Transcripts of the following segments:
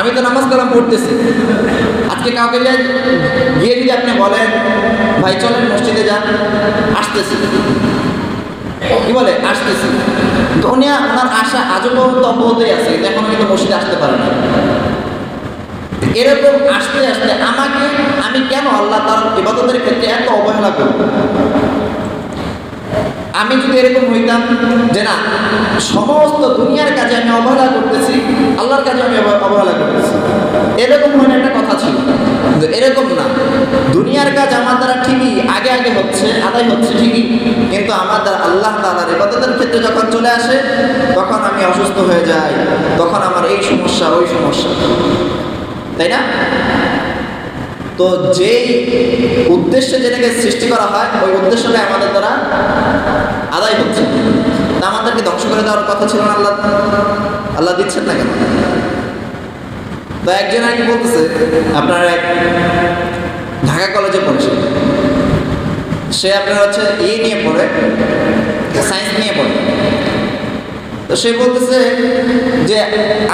আমি তো নামাজ কালাম পড়তেছি। আজকে কাউকে গিয়ে যদি আপনি বলেন, ভাই, চলেন মসজিদে যান। আসতেছি। কি বলে? আসতেছি। উনি ওনার আশা আজও পর্যন্ত অব্যাহতই আছে এখনও কিন্তু মসজিদে আসতে পারে না। এরকম আসতে আসতে আমাকে আমি কেন আল্লাহ তার ইবাদতের ক্ষেত্রে এত অবহেলা করব? আমি যদি এরকম হইতাম যে না, সমস্ত দুনিয়ার কাজে আমি অবহেলা করতেছি আল্লাহর কাজে আমি অব- অবহেলা করতেছি। এরকম হলে একটা কথা ছিল। কিন্তু এরকম না। দুনিয়ার কাজ আমার দ্বারা ঠিকই, আগে আগে হচ্ছে, আদায় হচ্ছে ঠিকই। কিন্তু আমার দ্বারা আল্লাহ তালার ইবাদতের ক্ষেত্রে যখন চলে আসে, তখন আমি অসুস্থ হয়ে যাই। তখন আমার এই সমস্যা, ওই সমস্যা। তাই না? তো যেই উদ্দেশ্যে যেটাকে সৃষ্টি করা হয়, ওই উদ্দেশ্যটা আমাদের দ্বারা আদায় হচ্ছে। আমাদেরকে ধ্বংস করে দেওয়ার কথা ছিল না আল্লাহ? দিচ্ছেন না কেন? তো একজন কি বলতেছে, আপনার এক ঢাকা কলেজে পড়ছে সে। আপনার হচ্ছে ই নিয়ে পড়ে, সায়েন্স নিয়ে পড়ে। তো সে বলতেছে যে,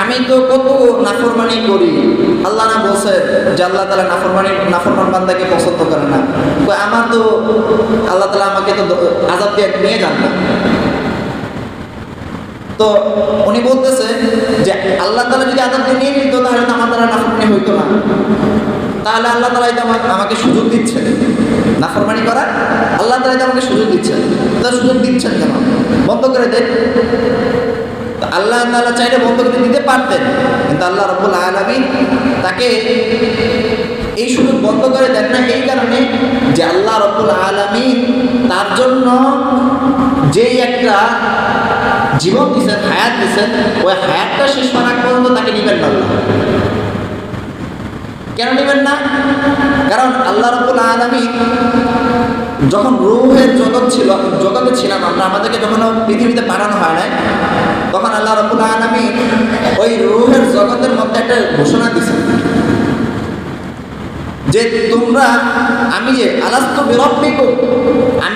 আমি তো কত নাফরমানি করি। আল্লাহ না বলছে যে আল্লাহ তালা নাফরমানি, নাফরমান বান্দাকে পছন্দ করে না। আমার তো আল্লাহ তালা আমাকে তো আজাদ দিয়ে নিয়ে যান না। তো উনি বলতেছে যে আল্লাহ তালা যদি দিয়ে নিয়ে নিত, তাহলে তো আমার দ্বারা নাফরমানি হইতো না। তাহলে আল্লাহ তালাই তো আমাকে সুযোগ দিচ্ছেন। নাফরমানি করার আল্লাহ তালাই তো আমাকে সুযোগ দিচ্ছেন। তা সুযোগ দিচ্ছেন কেন? বন্ধ করে দেন। আল্লাহ তাআলা চাইলে বন্ধ করে দিতে পারতেন, কিন্তু আল্লাহ রব্বুল আলামিন তাকে এই সুযোগ বন্ধ করে দেন না, এই কারণে যে আল্লাহ রব্বুল আলামিন তার জন্য যেই একটা জীবন দিচ্ছেন হায়াত দিচ্ছেন ওই হায়াতটা শেষ করার পর্যন্ত তাকে নিবেন না কেন নেবেন না? কারণ আল্লাহ রব্বুল আলামিন যখন রুহের জগৎ ছিল, জগতে ছিলাম আমরা, আমাদেরকে যখন পৃথিবীতে পাঠানো হয় নাই, তখন আল্লাহ রব্বুল আলামিন ওই রুহের জগতের মধ্যে একটা ঘোষণা দিয়েছেন যে তোমরা আমি যে আলাস্ত বিরব্বিক আমি